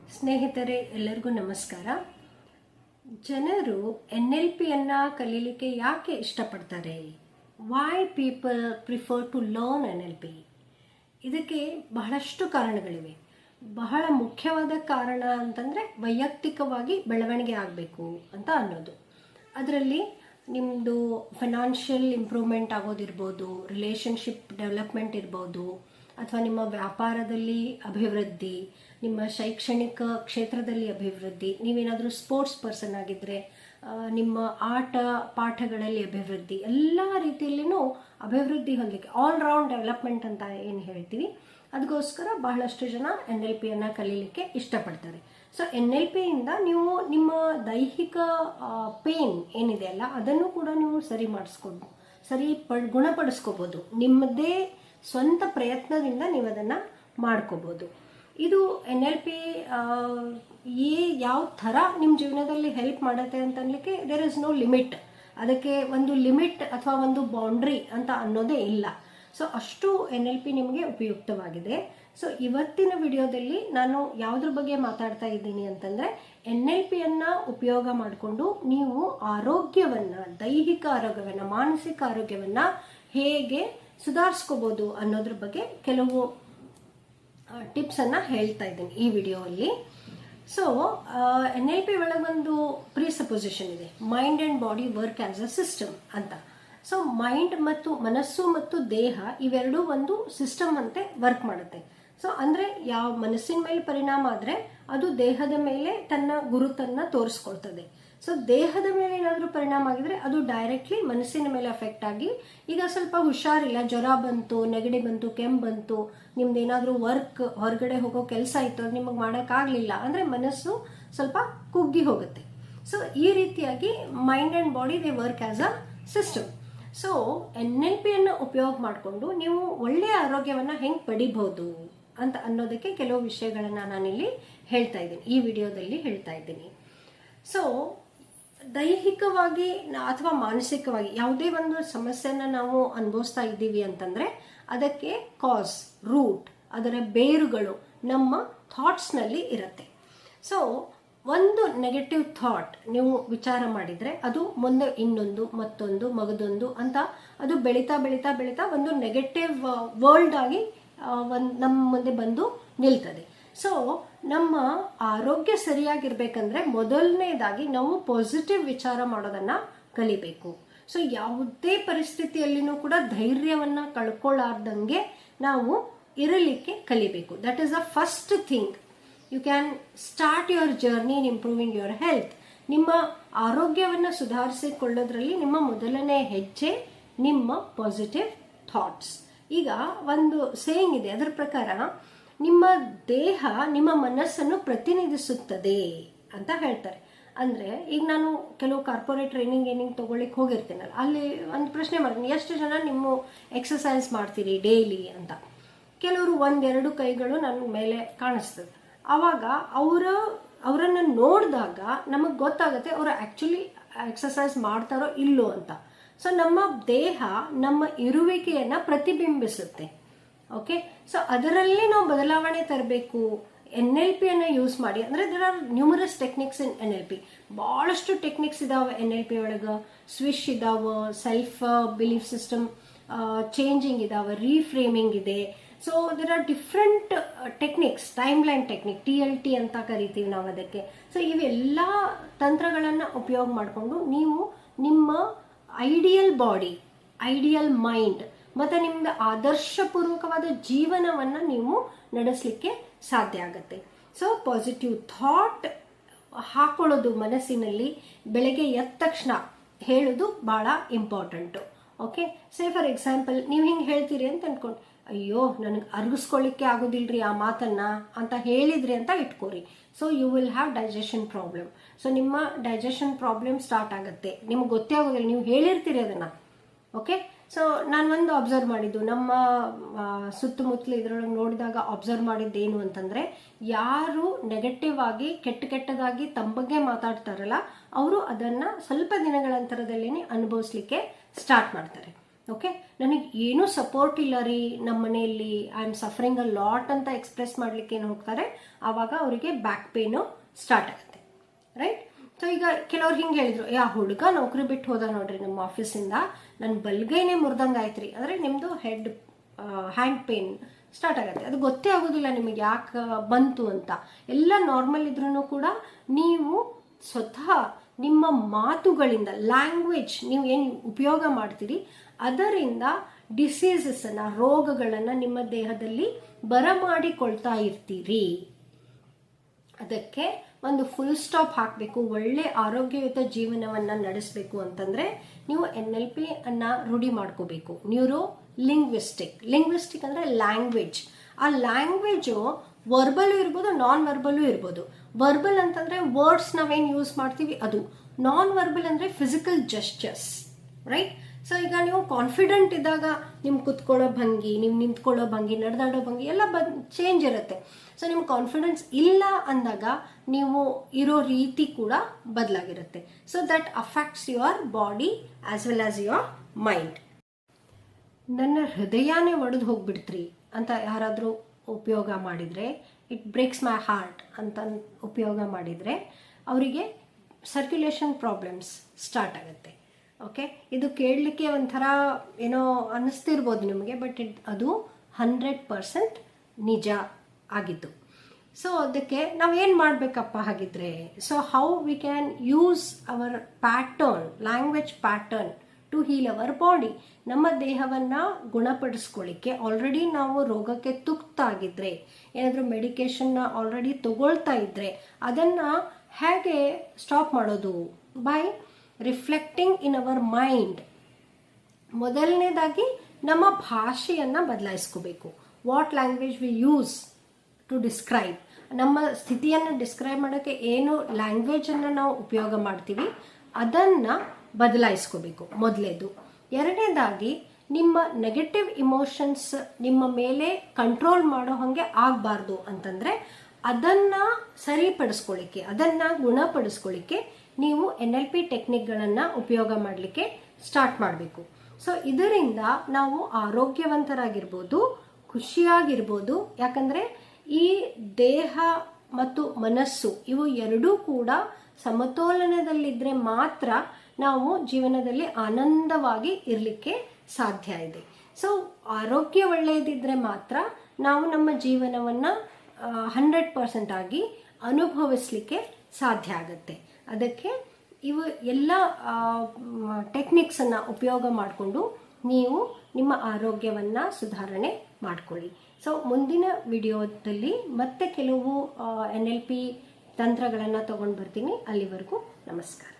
ಸ್ನೇಹಿತರೆ, ಎಲ್ಲರಿಗೂ ನಮಸ್ಕಾರ. ಜನರು ಎನ್ ಎಲ್ ಪಿಯನ್ನು ಕಲೀಲಿಕ್ಕೆ ಯಾಕೆ ಇಷ್ಟಪಡ್ತಾರೆ? Why people prefer to learn N L P? ಇದಕ್ಕೆ ಬಹಳಷ್ಟು ಕಾರಣಗಳಿವೆ. ಬಹಳ ಮುಖ್ಯವಾದ ಕಾರಣ ಅಂತಂದರೆ ವೈಯಕ್ತಿಕವಾಗಿ ಬೆಳವಣಿಗೆ ಆಗಬೇಕು ಅಂತ ಅನ್ನೋದು. ಅದರಲ್ಲಿ ನಿಮ್ಮದು ಫೈನಾನ್ಷಿಯಲ್ ಇಂಪ್ರೂವ್ಮೆಂಟ್ ಆಗೋದಿರ್ಬೋದು ರಿಲೇಷನ್ಶಿಪ್ ಡೆವಲಪ್ಮೆಂಟ್ ಇರ್ಬೋದು, ಅಥವಾ ನಿಮ್ಮ ವ್ಯಾಪಾರದಲ್ಲಿ ಅಭಿವೃದ್ಧಿ ನಿಮ್ಮ ಶೈಕ್ಷಣಿಕ ಕ್ಷೇತ್ರದಲ್ಲಿ ಅಭಿವೃದ್ಧಿ, ನೀವೇನಾದರೂ ಸ್ಪೋರ್ಟ್ಸ್ ಪರ್ಸನ್ ಆಗಿದ್ದರೆ ನಿಮ್ಮ ಆಟ ಪಾಠಗಳಲ್ಲಿ ಅಭಿವೃದ್ಧಿ, ಎಲ್ಲ ರೀತಿಯಲ್ಲಿಯೂ ಅಭಿವೃದ್ಧಿ ಹೊಂದಲಿಕ್ಕೆ ಆಲ್ ರೌಂಡ್ ಡೆವಲಪ್ಮೆಂಟ್ ಅಂತ ಏನು ಹೇಳ್ತೀವಿ ಅದಕ್ಕೋಸ್ಕರ ಬಹಳಷ್ಟು ಜನ ಎನ್ ಎಲ್ ಪಿಯನ್ನು ಕಲೀಲಿಕ್ಕೆ ಇಷ್ಟಪಡ್ತಾರೆ. ಸೊ ಎನ್ ಎಲ್ ಪಿಯಿಂದ ನೀವು ನಿಮ್ಮ ದೈಹಿಕ ಪೇನ್ ಏನಿದೆ ಅಲ್ಲ, ಅದನ್ನು ಕೂಡ ನೀವು ಸರಿ ಮಾಡಿಸ್ಕೊಂಡು, ಸರಿ ಪಡ್, ಗುಣಪಡಿಸ್ಕೋಬೋದು. ನಿಮ್ಮದೇ ಸ್ವಂತ ಪ್ರಯತ್ನದಿಂದ ನೀವು ಅದನ್ನು ಮಾಡ್ಕೋಬೋದು. ಇದು ಎನ್ ಎಲ್ ಪಿ ಈ ಯಾವ ಥರ ನಿಮ್ಮ ಜೀವನದಲ್ಲಿ ಹೆಲ್ಪ್ ಮಾಡುತ್ತೆ ಅಂತ ಅನ್ನಲಿಕ್ಕೆ ದೇರ್ ಇಸ್ ನೋ ಲಿಮಿಟ್ ಅದಕ್ಕೆ ಒಂದು ಲಿಮಿಟ್ ಅಥವಾ ಒಂದು ಬೌಂಡ್ರಿ ಅಂತ ಅನ್ನೋದೇ ಇಲ್ಲ. ಸೊ ಅಷ್ಟು ಎನ್ ಎಲ್ ಪಿ ನಿಮಗೆ ಉಪಯುಕ್ತವಾಗಿದೆ. ಸೊ ಇವತ್ತಿನ ವಿಡಿಯೋದಲ್ಲಿ ನಾನು ಯಾವುದ್ರ ಬಗ್ಗೆ ಮಾತಾಡ್ತಾ ಇದ್ದೀನಿ ಅಂತಂದರೆ, ಎನ್ ಎಲ್ ಪಿಯನ್ನು ಉಪಯೋಗ ಮಾಡಿಕೊಂಡು ನೀವು ಆರೋಗ್ಯವನ್ನು, ದೈಹಿಕ ಆರೋಗ್ಯವನ್ನು, ಮಾನಸಿಕ ಆರೋಗ್ಯವನ್ನು ಹೇಗೆ ಸುಧಾರಿಸ್ಕೋಬೋದು ಅನ್ನೋದ್ರ ಬಗ್ಗೆ ಕೆಲವು ಟಿಪ್ಸನ್ನು ಹೇಳ್ತಾ ಇದ್ದೀನಿ ಈ ವಿಡಿಯೋಲ್ಲಿ ಸೊ ಎನ್ ಎಲ್ ಪಿ ಒಳಗೊಂದು ಪ್ರೀ ಸಪೊಸಿಷನ್ ಇದೆ. Mind and body work as a system ಅಂತ. ಸೊ ಮೈಂಡ್ ಮತ್ತು ಮನಸ್ಸು ಮತ್ತು ದೇಹ ಇವೆರಡೂ ಒಂದು ಸಿಸ್ಟಮ್ ಅಂತೆ ವರ್ಕ್ ಮಾಡುತ್ತೆ. ಸೊ ಅಂದರೆ ಯಾವ ಮನಸ್ಸಿನ ಮೇಲೆ ಪರಿಣಾಮ ಆದರೆ ಅದು ದೇಹದ ಮೇಲೆ ತನ್ನ ಗುರುತನ್ನು ತೋರಿಸ್ಕೊಳ್ತದೆ. ಸೊ ದೇಹದ ಮೇಲೆ ಏನಾದರೂ ಪರಿಣಾಮ ಆಗಿದ್ರೆ ಅದು ಡೈರೆಕ್ಟ್ಲಿ ಮನಸ್ಸಿನ ಮೇಲೆ ಅಫೆಕ್ಟ್ ಆಗಿ, ಈಗ ಸ್ವಲ್ಪ ಹುಷಾರಿಲ್ಲ, ಜ್ವರ ಬಂತು, ನೆಗಡಿ ಬಂತು, ಕೆಮ್ಮು ಬಂತು, ನಿಮ್ದು ಏನಾದರೂ ವರ್ಕ್ ಹೊರಗಡೆ ಹೋಗೋ ಕೆಲಸ ಇತ್ತು, ಅದು ನಿಮಗೆ ಮಾಡೋಕ್ಕಾಗಲಿಲ್ಲ ಅಂದರೆ ಮನಸ್ಸು ಸ್ವಲ್ಪ ಕುಗ್ಗಿ ಹೋಗುತ್ತೆ. ಸೊ ಈ ರೀತಿಯಾಗಿ mind and body they work as a system so N L ಪಿಯನ್ನು ಉಪಯೋಗ ಮಾಡಿಕೊಂಡು ನೀವು ಒಳ್ಳೆಯ ಆರೋಗ್ಯವನ್ನು ಹೆಂಗೆ ಪಡಿಬೋದು ಅಂತ ಅನ್ನೋದಕ್ಕೆ ಕೆಲವು ವಿಷಯಗಳನ್ನು ನಾನಿಲ್ಲಿ ಹೇಳ್ತಾ ಇದ್ದೀನಿ. ಈ ವಿಡಿಯೋದಲ್ಲಿ ಹೇಳ್ತಾ ಇದ್ದೀನಿ. ಸೊ ದೈಹಿಕವಾಗಿ ಅಥವಾ ಮಾನಸಿಕವಾಗಿ ಯಾವುದೇ ಒಂದು ಸಮಸ್ಯೆನ ನಾವು ಅನುಭವಿಸ್ತಾ ಇದ್ದೀವಿ ಅಂತಂದರೆ ಅದಕ್ಕೆ ಕಾಸ್ ರೂಟ್ ಅದರ ಬೇರುಗಳು ನಮ್ಮ ಥಾಟ್ಸ್ನಲ್ಲಿ ಇರುತ್ತೆ. ಸೊ ಒಂದು ನೆಗೆಟಿವ್ ಥಾಟ್ ನೀವು ವಿಚಾರ ಮಾಡಿದರೆ ಅದು ಮುಂದೆ ಇನ್ನೊಂದು, ಮತ್ತೊಂದು, ಮಗದೊಂದು ಅಂತ ಅದು ಬೆಳೀತಾ ಬೆಳೀತಾ ಬೆಳೀತಾ ಒಂದು ನೆಗೆಟಿವ್ ವರ್ಲ್ಡ್ ಆಗಿ ಒಂದು ನಮ್ಮ ಮುಂದೆ ಬಂದು ನಿಲ್ತದೆ. ಸೊ ನಮ್ಮ ಆರೋಗ್ಯ ಸರಿಯಾಗಿರ್ಬೇಕಂದ್ರೆ ಮೊದಲನೇದಾಗಿ ನಾವು ಪಾಸಿಟಿವ್ ವಿಚಾರ ಮಾಡೋದನ್ನ ಕಲಿಬೇಕು. ಸೊ ಯಾವುದೇ ಪರಿಸ್ಥಿತಿಯಲ್ಲಿನೂ ಕೂಡ ಧೈರ್ಯವನ್ನ ಕಳ್ಕೊಳ್ಳಾರ್ದಂಗೆ ನಾವು ಇರಲಿಕ್ಕೆ ಕಲಿಬೇಕು. That is a first thing you can start your journey in improving your health ನಿಮ್ಮ ಆರೋಗ್ಯವನ್ನು ಸುಧಾರಿಸಿಕೊಳ್ಳೋದ್ರಲ್ಲಿ ನಿಮ್ಮ ಮೊದಲನೇ ಹೆಜ್ಜೆ ನಿಮ್ಮ ಪಾಸಿಟಿವ್ ಥಾಟ್ಸ್ ಈಗ ಒಂದು ಸೇಯಿಂಗ್ ಇದೆ, ಅದರ ಪ್ರಕಾರ ನಿಮ್ಮ ದೇಹ ನಿಮ್ಮ ಮನಸ್ಸನ್ನು ಪ್ರತಿನಿಧಿಸುತ್ತದೆ ಅಂತ ಹೇಳ್ತಾರೆ. ಅಂದರೆ ಈಗ ನಾನು ಕೆಲವು ಕಾರ್ಪೊರೇಟ್ ಟ್ರೈನಿಂಗ್ ಏನಿಂಗ್ ತೊಗೊಳ್ಳಿಕ್ಕೆ ಹೋಗಿರ್ತೇನಲ್ಲ, ಅಲ್ಲಿ ಒಂದು ಪ್ರಶ್ನೆ ಮಾಡ್ತೀನಿ, ಎಷ್ಟು ಜನ ನಿಮ್ಮ ಎಕ್ಸಸೈಸ್ ಮಾಡ್ತೀರಿ ಡೈಲಿ ಅಂತ? ಕೆಲವರು ಒಂದೆರಡು ಕೈಗಳು ನನ್ನ ಮೇಲೆ ಕಾಣಿಸ್ತದೆ. ಆವಾಗ ಅವರ, ಅವರನ್ನು ನೋಡಿದಾಗ ನಮಗೆ ಗೊತ್ತಾಗುತ್ತೆ ಅವರು ಆ್ಯಕ್ಚುಲಿ ಎಕ್ಸಸೈಸ್ ಮಾಡ್ತಾರೋ ಇಲ್ಲೋ ಅಂತ. ಸೊ ನಮ್ಮ ದೇಹ ನಮ್ಮ ಇರುವಿಕೆಯನ್ನು ಪ್ರತಿಬಿಂಬಿಸುತ್ತೆ. ಓಕೆ ಸೊ ಅದರಲ್ಲಿ ನಾವು ಬದಲಾವಣೆ ತರಬೇಕು. ಎನ್ ಎಲ್ ಪಿಯನ್ನು ಯೂಸ್ ಮಾಡಿ. ಅಂದರೆ there are numerous techniques in N L P ಭಾಳಷ್ಟು ಟೆಕ್ನಿಕ್ಸ್ ಇದಾವೆ ಎನ್ ಎಲ್ ಪಿ ಒಳಗೆ. ಸ್ವಿಶ್ ಇದಾವೆ ಸೆಲ್ಫ್ ಬಿಲೀಫ್ ಸಿಸ್ಟಮ್ ಚೇಂಜಿಂಗ್ ಇದಾವೆ ರೀಫ್ರೇಮಿಂಗ್ ಇದೆ. So there are different techniques time line technique T L T ಅಂತ ಕರಿತೀವಿ ನಾವು ಅದಕ್ಕೆ. ಸೊ ಇವೆಲ್ಲ ತಂತ್ರಗಳನ್ನು ಉಪಯೋಗ ಮಾಡಿಕೊಂಡು ನೀವು ನಿಮ್ಮ ಐಡಿಯಲ್ ಬಾಡಿ ಐಡಿಯಲ್ ಮೈಂಡ್ ಮತ್ತು ನಿಮ್ಮದು ಆದರ್ಶಪೂರ್ವಕವಾದ ಜೀವನವನ್ನು ನೀವು ನಡೆಸಲಿಕ್ಕೆ ಸಾಧ್ಯ ಆಗುತ್ತೆ. ಸೊ ಪಾಸಿಟಿವ್ ಥಾಟ್ ಹಾಕೊಳ್ಳೋದು ಮನಸ್ಸಿನಲ್ಲಿ ಬೆಳಗ್ಗೆ ಎದ್ದ ತಕ್ಷಣ ಹೇಳೋದು ಭಾಳ important okay say for example ನೀವು ಹಿಂಗೆ ಹೇಳ್ತೀರಿ ಅಂತ ಅಂದ್ಕೊಂಡು ಅಯ್ಯೋ, ನನಗೆ ಅರ್ಗಿಸ್ಕೊಳ್ಳಿಕ್ಕೆ ಆಗೋದಿಲ್ಲರಿ ಆ ಮಾತನ್ನ ಅಂತ ಹೇಳಿದ್ರಿ ಅಂತ ಇಟ್ಕೋರಿ. So you will have digestion problem so ನಿಮ್ಮ ಡೈಜೆಷನ್ ಪ್ರಾಬ್ಲಮ್ ಸ್ಟಾರ್ಟ್ ಆಗುತ್ತೆ. ನಿಮ್ಗೆ ಗೊತ್ತೇ ಆಗೋದಿಲ್ಲ, ನೀವು ಹೇಳಿರ್ತೀರಿ ಅದನ್ನು. ಓಕೆ ಸೊ ನಾನು ಒಂದು ಅಬ್ಸರ್ವ್ ಮಾಡಿದ್ದು. ನಮ್ಮ ಸುತ್ತಮುತ್ತಲು ಇದರೊಳಗೆ ನೋಡಿದಾಗ ಅಬ್ಸರ್ವ್ ಏನು ಅಂತಂದರೆ, ಯಾರು ನೆಗೆಟಿವ್ ಆಗಿ, ಕೆಟ್ಟ ಕೆಟ್ಟದಾಗಿ ತಮ್ಮ ಬಗ್ಗೆ ಮಾತಾಡ್ತಾರಲ್ಲ, ಅವರು ಅದನ್ನು ಸ್ವಲ್ಪ ದಿನಗಳ ಅಂತರದಲ್ಲೇ ಅನುಭವಿಸ್ಲಿಕ್ಕೆ ಸ್ಟಾರ್ಟ್ ಮಾಡ್ತಾರೆ. ಓಕೆ ನನಗೆ ಏನೂ ಸಪೋರ್ಟ್ ಇಲ್ಲ ರೀ ನಮ್ಮ ಮನೆಯಲ್ಲಿ. I am suffering a lot ಅಂತ ಎಕ್ಸ್ಪ್ರೆಸ್ ಮಾಡಲಿಕ್ಕೆ ಏನು ಹೋಗ್ತಾರೆ? ಆವಾಗ ಅವರಿಗೆ ಬ್ಯಾಕ್ ಪೇನು ಸ್ಟಾರ್ಟ್ ಆಗುತ್ತೆ. ರೈಟ್ ಸೊ ಈಗ ಕೆಲವ್ರು ಹಿಂಗೆ ಹೇಳಿದ್ರು, ಯಾ ಹುಡುಗ ನೌಕರಿ ಬಿಟ್ಟು ಹೋದ ನೋಡ್ರಿ ನಮ್ಮ ಆಫೀಸಿಂದ ನನ್ನ ಬಲ್ಗೈನೇ ಮುರಿದಂಗೆ ಆಯ್ತು ರೀ ಅಂದರೆ ನಿಮ್ಮದು ಹೆಡ್ ಹ್ಯಾಂಡ್ ಪೇನ್ ಸ್ಟಾರ್ಟ್ ಆಗುತ್ತೆ. ಅದು ಗೊತ್ತೇ ಆಗೋದಿಲ್ಲ ನಿಮಗೆ ಯಾಕೆ ಬಂತು ಅಂತ. ಎಲ್ಲ ನಾರ್ಮಲ್ ಇದ್ರೂ ಕೂಡ ನೀವು ಸ್ವತಃ ನಿಮ್ಮ ಮಾತುಗಳಿಂದ ಲ್ಯಾಂಗ್ವೇಜ್ ನೀವು ಏನು ಉಪಯೋಗ ಮಾಡ್ತೀರಿ, ಅದರಿಂದ ಡಿಸೀಸಸನ್ನು ರೋಗಗಳನ್ನು ನಿಮ್ಮ ದೇಹದಲ್ಲಿ ಬರಮಾಡಿಕೊಳ್ತಾ ಇರ್ತೀರಿ. ಅದಕ್ಕೆ ಒಂದು ಫುಲ್ ಸ್ಟಾಪ್ ಹಾಕಬೇಕು, ಒಳ್ಳೆ ಆರೋಗ್ಯಯುತ ಜೀವನವನ್ನು ನಡೆಸಬೇಕು ಅಂತಂದರೆ ನೀವು ಎನ್ ಎಲ್ ಪಿ ಅನ್ನ ರೂಢಿ ಮಾಡ್ಕೋಬೇಕು. Neuro linguistic. ಲಿಂಗ್ವಿಸ್ಟಿಕ್ ಅಂದರೆ ಲ್ಯಾಂಗ್ವೇಜ್ ಆ ಲ್ಯಾಂಗ್ವೇಜು ವರ್ಬಲು ಇರ್ಬೋದು ನಾನ್ ವರ್ಬಲು ಇರ್ಬೋದು. ವರ್ಬಲ್ ಅಂತಂದರೆ ವರ್ಡ್ಸ್ ನಾವೇನು ಯೂಸ್ ಮಾಡ್ತೀವಿ? ಅದು ನಾನ್ ವರ್ಬಲ್ ಅಂದರೆ ಫಿಸಿಕಲ್ ಜಸ್ಟಸ್ ರೈಟ್ ಸೊ ಈಗ ನೀವು ಕಾನ್ಫಿಡೆಂಟ್ ಇದ್ದಾಗ ನಿಮ್ ಕುತ್ಕೊಳ್ಳೋ ಭಂಗಿ ನೀವು ನಿಂತ್ಕೊಳ್ಳೋ ಭಂಗಿ, ನಡೆದಾಡೋ ಭಂಗಿ ಎಲ್ಲ ಬದ್ ಚೇಂಜ್ ಇರುತ್ತೆ. ಸೊ ನಿಮ್ಮ ಕಾನ್ಫಿಡೆನ್ಸ್ ಇಲ್ಲ ಅಂದಾಗ ನೀವು ಇರೋ ರೀತಿ ಕೂಡ ಬದಲಾಗಿರುತ್ತೆ. So that affects your body as well as your mind ನನ್ನ ಹೃದಯನೇ ಒಡೆದು ಹೋಗ್ಬಿಡ್ತ್ರಿ ಅಂತ ಯಾರಾದರೂ ಉಪಯೋಗ ಮಾಡಿದರೆ ಇಟ್ ಬ್ರೇಕ್ಸ್ ಮೈ ಹಾರ್ಟ್ ಅಂತ ಉಪಯೋಗ ಮಾಡಿದರೆ, ಅವರಿಗೆ ಸರ್ಕ್ಯುಲೇಷನ್ ಪ್ರಾಬ್ಲಮ್ಸ್ ಸ್ಟಾರ್ಟ್ ಆಗುತ್ತೆ. ಓಕೆ ಇದು ಕೇಳಲಿಕ್ಕೆ ಒಂಥರ ಏನೋ ಅನ್ನಿಸ್ತಿರ್ಬೋದು ನಿಮಗೆ ಬಟ್ ಇಟ್ ಅದು ಹಂಡ್ರೆಡ್ ಪರ್ಸೆಂಟ್ ನಿಜ ಆಗಿದ್ದು. ಸೊ ಅದಕ್ಕೆ ನಾವೇನು ಮಾಡಬೇಕಪ್ಪ ಹಾಗಿದ್ರೆ so how we can use our pattern language pattern to heal our body ನಮ್ಮ ದೇಹವನ್ನು ಗುಣಪಡಿಸ್ಕೊಳ್ಳಿಕ್ಕೆ ಆಲ್ರೆಡಿ ನಾವು ರೋಗಕ್ಕೆ ತುಕ್ತಾಗಿದ್ದರೆ ಏನಾದರೂ ಮೆಡಿಕೇಷನ್ನ ಆಲ್ರೆಡಿ ತಗೊಳ್ತಾ ಇದ್ರೆ, ಅದನ್ನು ಹೇಗೆ ಸ್ಟಾಪ್ ಮಾಡೋದು? By reflecting in our mind ಮೊದಲನೇದಾಗಿ ನಮ್ಮ ಭಾಷೆಯನ್ನು ಬದಲಾಯಿಸ್ಕೋಬೇಕು. What language we use to describe ನಮ್ಮ ಸ್ಥಿತಿಯನ್ನು ಡಿಸ್ಕ್ರೈಬ್ ಮಾಡೋಕ್ಕೆ ಏನು ಲ್ಯಾಂಗ್ವೇಜನ್ನು ನಾವು ಉಪಯೋಗ ಮಾಡ್ತೀವಿ, ಅದನ್ನು ಬದಲಾಯಿಸ್ಕೋಬೇಕು ಮೊದಲೇದು. ಎರಡನೇದಾಗಿ, ನಿಮ್ಮ ನೆಗೆಟಿವ್ ಇಮೋಷನ್ಸ್ ನಿಮ್ಮ ಮೇಲೆ ಕಂಟ್ರೋಲ್ ಮಾಡೋ ಹಾಗೆ ಆಗಬಾರ್ದು ಅಂತಂದರೆ, ಅದನ್ನು ಸರಿಪಡಿಸ್ಕೊಳ್ಳಿಕ್ಕೆ, ಅದನ್ನು ಗುಣಪಡಿಸ್ಕೊಳ್ಳಿಕ್ಕೆ ನೀವು ಎನ್ ಎಲ್ ಪಿ ಟೆಕ್ನಿಕ್ಗಳನ್ನು ಉಪಯೋಗ ಮಾಡಲಿಕ್ಕೆ ಸ್ಟಾರ್ಟ್ ಮಾಡಬೇಕು. ಸೊ, ಇದರಿಂದ ನಾವು ಆರೋಗ್ಯವಂತರಾಗಿರ್ಬೋದು, ಖುಷಿಯಾಗಿರ್ಬೋದು, ಯಾಕಂದರೆ ಈ ದೇಹ ಮತ್ತು ಮನಸ್ಸು ಇವು ಎರಡೂ ಕೂಡ ಸಮತೋಲನದಲ್ಲಿದ್ದರೆ ಮಾತ್ರ ನಾವು ಜೀವನದಲ್ಲಿ ಆನಂದವಾಗಿ ಇರಲಿಕ್ಕೆ ಸಾಧ್ಯ ಇದೆ. ಸೊ, ಆರೋಗ್ಯ ಒಳ್ಳೆಯದಿದ್ದರೆ ಮಾತ್ರ ನಾವು ನಮ್ಮ ಜೀವನವನ್ನು ಹಂಡ್ರೆಡ್ ಪರ್ಸೆಂಟ್ ಆಗಿ ಅನುಭವಿಸಲಿಕ್ಕೆ ಸಾಧ್ಯ ಆಗುತ್ತೆ. ಅದಕ್ಕೆ ಇವು ಎಲ್ಲ ಟೆಕ್ನಿಕ್ಸನ್ನು ಉಪಯೋಗ ಮಾಡಿಕೊಂಡು ನೀವು ನಿಮ್ಮ ಆರೋಗ್ಯವನ್ನು ಸುಧಾರಣೆ ಮಾಡಿಕೊಳ್ಳಿ. ಸೊ ಮುಂದಿನ ವಿಡಿಯೋದಲ್ಲಿ ಮತ್ತೆ ಕೆಲವು ಎನ್ ಎಲ್ ಪಿ ತಂತ್ರಗಳನ್ನು ತೊಗೊಂಡು ಬರ್ತೀನಿ. ಅಲ್ಲಿವರೆಗೂ ನಮಸ್ಕಾರ.